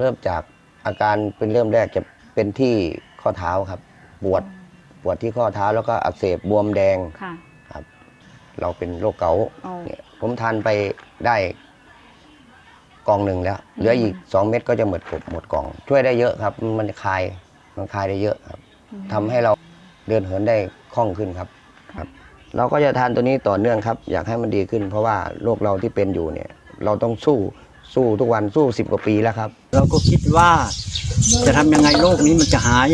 เริ่มจากอาการเป็นเริ่มแรกจะเป็นที่ข้อเท้าครับ ปวดปวดที่ข้อเท้าแล้วก็อักเสบบวมแดงค่ะ ครับ เราเป็นโรคเกาต์อ๋อ เนี่ยผมทานไปได้กล่องหนึ่งแล้ว เหลืออีกสองเม็ดก็จะหมดกบหมดกล่อง ช่วยได้เยอะครับ มันคลายมันคลายได้เยอะครับ ทำให้เราเดินเหินได้คล่องขึ้นครับครับ เราก็จะทานตัวนี้ต่อเนื่องครับ อยากให้มันดีขึ้น เพราะว่าโรคเราที่เป็นอยู่เนี่ย เราต้องสู้ สู้ทุกวันสู้สิบกว่าปีแล้วครับ เราก็คิดว่าจะทำยังไงโรคนี้มันจะหาย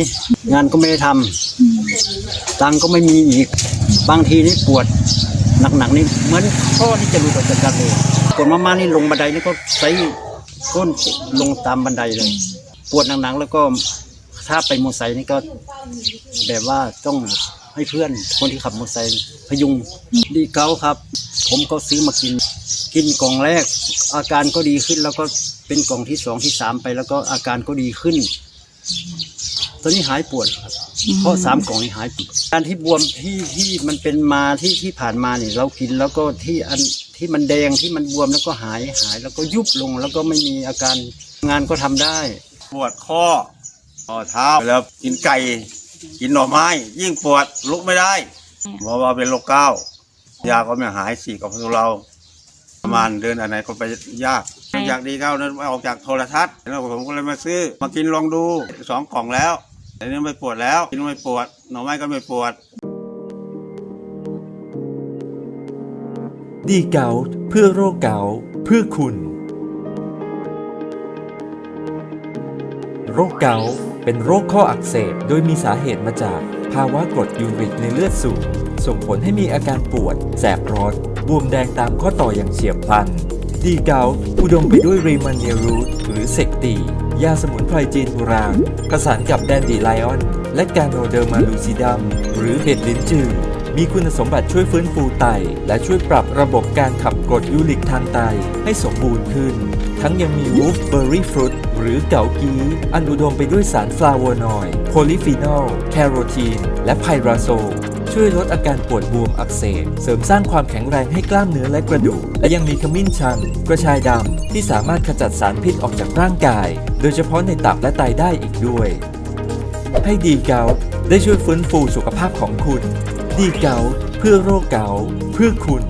งานก็ไม่ได้ทำตังค์ก็ไม่มีอีก บางทีนี่ปวดหนักๆนี่เหมือนข้อที่จะหลุดออกจากกันเลยปวดมากๆนี่ลงบันไดนี่ก็ใส่ก้นลงตามบันไดเลย ปวดหนักๆแล้วก็ถ้าไปมอเตอร์ไซค์นี่ก็แบบว่าต้องให้เพื่อนคนที่ขับมอเตอร์ไซค์พยุงดีเก้าครับ ผมก็ซื้อมากิน กินกล่องแรก อาการก็ดีขึ้น แล้วก็เป็นกล่องที่สองที่สามไปแล้วก็อาการก็ดีขึ้น ตอนนี้หายปวดครับเพราะสามกล่องนี้หายปวดการที่บวมที่ที่มันเป็นมาที่ที่ผ่านมาเนี่ยเรากินแล้วก็ที่อันที่มันแดงที่มันบวมแล้วก็หายหาย แล้วก็ยุบลงแล้วก็ไม่มีอาการงานก็ทำได้ ปวดข้อข้อเท้าแล้วกินไก่กินหน่อไม้ ยิ่งปวดลุกไม่ได้หมอว่าเป็นโรคเก้าต์ยาก็ไม่หายสี่กับพวกเรา ประมาณเดินอันไหนก็ไปยากอยากดีเก้านั้นออกจากโทรทัศน์แล้วผมก็เลยมาซื้อ มากินลองดูสองกล่องแล้วแต่นี้ไม่ปวดแล้วกินไม่ปวดหน่อไม้ก็ไม่ปวด ดีเกาต์เพื่อโรคเกาต์เพื่อคุณ โรคเกาต์เป็นโรคข้ออักเสบ โดยมีสาเหตุมาจากภาวะกรดยูริกในเลือดสูง ส่งผลให้มีอาการปวด แสบร้อนบวมแดงตามข้อต่ออย่างเฉียบพลัน ดีเกาอุดมไปด้วยรีมันเนรูทหรือเซกตี ยาสมุนไพรจีนโบราณผสานกับแดนดีไลออน และกาโนเดอร์มาลูซิดัม หรือเห็ดลิ้นจือมีคุณสมบัติช่วยฟื้นฟูไต และช่วยปรับระบบการขับกรดยูริกทางไตให้สมบูรณ์ขึ้น ทั้งยังมีวูฟเบอร์รี่ฟรุตหรือเกากีอันอุดมไปด้วยสารฟลาโวนอยด์โพลิฟีนอล แคโรทีน และไพราโซ ช่วยลดอาการปวดบวมอักเสบ เสริมสร้างความแข็งแรงให้กล้ามเนื้อและกระดูก และยังมีขมิ้นชัน กระชายดำ ที่สามารถขจัดสารพิษออกจากร่างกาย โดยเฉพาะในตับและไตได้อีกด้วย ให้ดีเกาได้ช่วยฟื้นฟูสุขภาพของคุณ ดีเกาเพื่อโรคเกาเพื่อคุณ